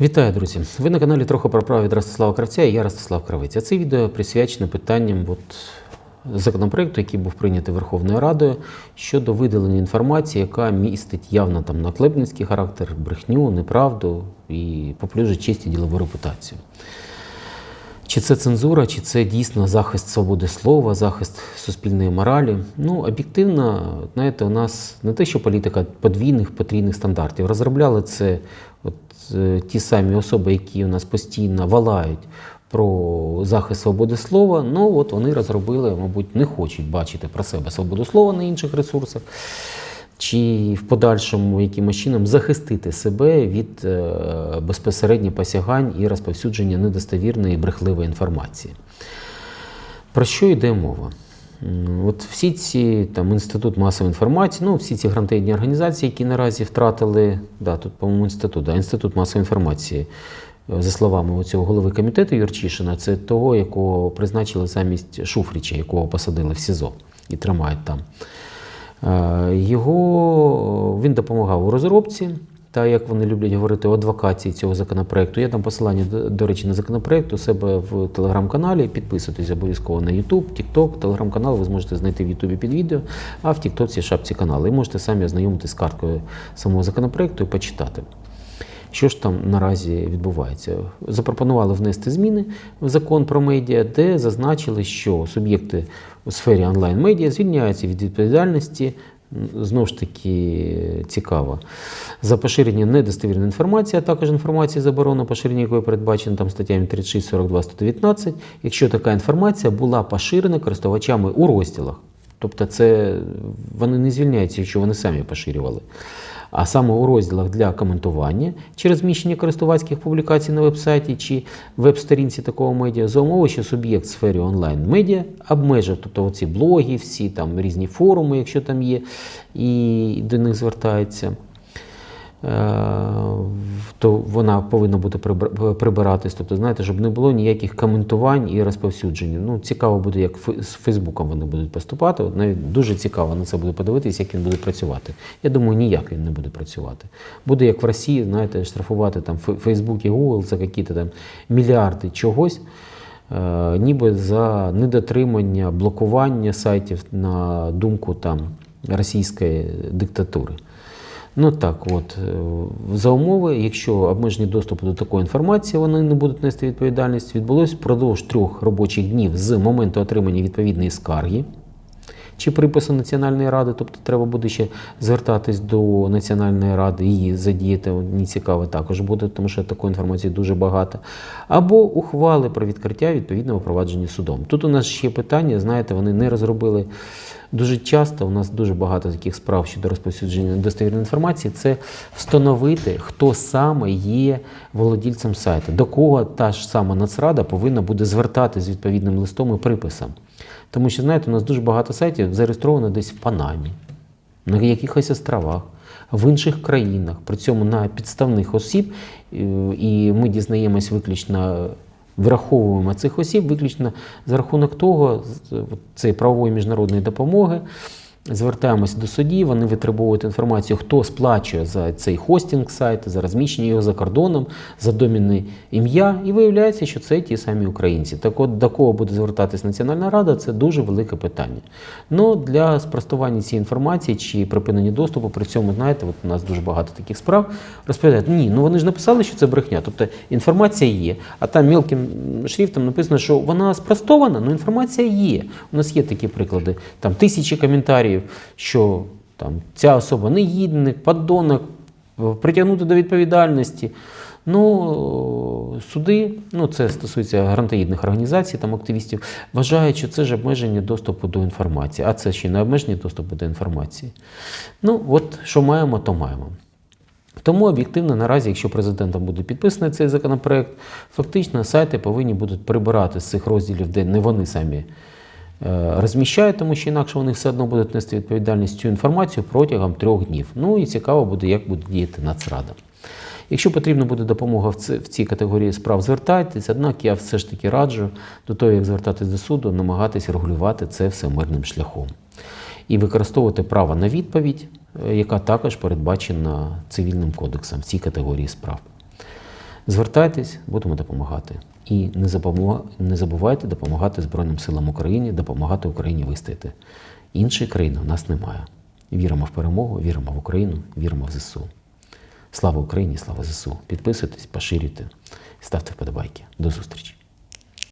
Вітаю, друзі! Ви на каналі трохи про право від Ростислава Кравця і я Ростислав Кравець. А це відео присвячено питанням от, законопроекту, який був прийнятий Верховною Радою щодо видалення інформації, яка містить явно там наклепницький характер, брехню, неправду і поплюжить честь і ділову репутацію. Чи це цензура, чи це дійсно захист свободи слова, захист суспільної моралі? Ну, об'єктивно, знаєте, у нас не те, що політика подвійних, потрійних стандартів. Розробляли це от, е, ті самі особи, які у нас постійно валають про захист свободи слова. Ну, от вони розробили, мабуть, не хочуть бачити про себе свободу слова на інших ресурсах. Чи в подальшому якимось чином захистити себе від е, безпосередньо посягань і розповсюдження недостовірної і брехливої інформації. Про що йде мова? От всі ці там інститут масової інформації, ну всі ці грантейні організації, які наразі втратили, да, тут, по-моєму, інститут, да, інститут масової інформації, е, за словами цього голови комітету Юрчишина, це того, якого призначили замість Шуфрича, якого посадили в СІЗО і тримають там. Е, Його він допомагав у розробці, та як вони люблять говорити, адвокації цього законопроекту. Є там посилання, до- речі, на законопроект у себе в телеграм-каналі. Підписуйтесь обов'язково на YouTube, TikTok, телеграм-канал ви зможете знайти в Ютубі під відео, а в TikTok шапці каналу. І можете самі ознайомитися з карткою самого законопроекту і почитати. Що ж там наразі відбувається? Запропонували внести зміни в закон про медіа, де зазначили, що суб'єкти у сфері онлайн-медіа звільняються від відповідальності. Знову ж таки цікаво. За поширення недостовірної інформації, а також інформації заборону, поширення якої передбачено там статтями 36, 42, 119, якщо така інформація була поширена користувачами у розділах. Тобто це вони не звільняються, якщо вони самі поширювали. А саме у розділах для коментування через розміщення користувацьких публікацій на вебсайті чи веб-сторінці такого медіа за умови, що суб'єкт в сфері онлайн-медіа обмежив, тобто оці блоги, всі там різні форуми, якщо там є, і до них звертається. Е, То вона повинна бути прибиратись. Тобто, знаєте, щоб не було ніяких коментувань і розповсюдження. Ну, цікаво буде, як з Фейсбуком вони будуть поступати. Навіть дуже цікаво на це буде подивитися, як він буде працювати. Я думаю, ніяк він не буде працювати. Буде як в Росії, знаєте, штрафувати там Фе- Фейсбук і Google за якісь там мільярди чогось. е, Ніби за недотримання, блокування сайтів на думку там російської диктатури. Ну так, от е, за умови, якщо обмежені доступ до такої інформації, вони не будуть нести відповідальність, відбулось впродовж трьох робочих днів з моменту отримання відповідної скарги чи припису Національної ради, тобто треба буде ще звертатись до Національної ради і задіяти. Мені цікаво також буде, тому що такої інформації дуже багато. Або ухвали про відкриття відповідного провадження судом. Тут у нас ще питання, знаєте, вони не розробили. Дуже часто у нас дуже багато таких справ щодо розповсюдження недостовірної інформації. Це встановити, хто саме є володільцем сайту, до кого та ж сама Нацрада повинна буде звертатись з відповідним листом і приписом. Тому що, знаєте, у нас дуже багато сайтів зареєстровано десь в Панамі, на якихось островах, в інших країнах, при цьому на підставних осіб, е, і ми дізнаємось виключно. Враховуємо цих осіб виключно за рахунок того, цієї правової міжнародної допомоги. Звертаємося до судів, вони витребовують інформацію, хто сплачує за цей хостинг сайту, за розміщення його за кордоном, за домінне ім'я, і виявляється, що це ті самі українці. Так от до кого буде звертатись Національна Рада, це дуже велике питання. Ну для спростування цієї інформації чи припинення доступу, при цьому, знаєте, от у нас дуже багато таких справ розповідають, ні, ну вони ж написали, що це брехня. Тобто інформація є, а там мілким шрифтом написано, що вона спростована, але інформація є. У нас є такі приклади, там тисячі коментарів, що там ця особа негідник, подонок, притягнути до відповідальності. Ну, суди, ну це стосується грантоїдних організацій, там активістів, вважають, що це ж обмеження доступу до інформації, а це ще не обмеження доступу до інформації. Ну, от що маємо, то маємо. Тому об'єктивно наразі, якщо президентом буде підписаний цей законопроект, фактично сайти повинні будуть прибирати з цих розділів, де не вони самі е, розміщають, тому що інакше вони все одно будуть нести відповідальність цю інформацію протягом трьох днів. Ну і цікаво буде, як буде діяти Нацрада. Якщо потрібна буде допомога в цій категорії справ, звертайтесь, однак я все ж таки раджу до того, як звертатись до суду, намагатись регулювати це все мирним шляхом. І використовувати право на відповідь, е, яка також передбачена цивільним кодексом в цій категорії справ. Звертайтесь, будемо допомагати. І не забувайте допомагати Збройним силам України, допомагати Україні вистояти. Іншої країни у нас немає. Віримо в перемогу, віримо в Україну, віримо в ЗСУ. Слава Україні, слава ЗСУ. Підписуйтесь, поширюйте, ставте вподобайки. До зустрічі.